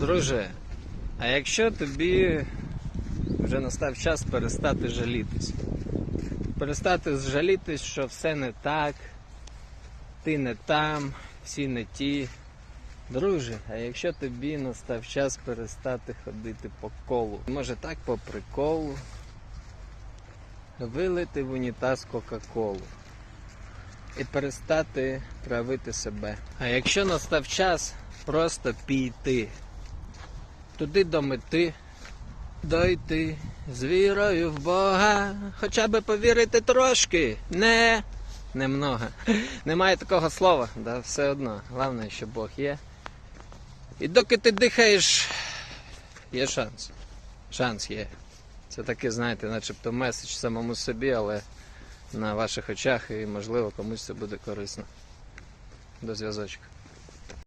Друже, а якщо тобі вже настав час перестати жалітись, перестати жалітись, що все не так, ти не там, всі не ті. Друже, а якщо тобі настав час перестати ходити по колу, може так по приколу, вилити в унітаз Кока-Колу і перестати травити себе. А якщо настав час просто піти туди до мети, дойти з вірою в Бога, хоча би повірити трошки, не немного. Немає такого слова, да, все одно. Головне, що Бог є. І доки ти дихаєш, є шанс. Шанс є. Це таке, знаєте, начебто меседж самому собі, але на ваших очах і можливо комусь це буде корисно. До зв'язочку.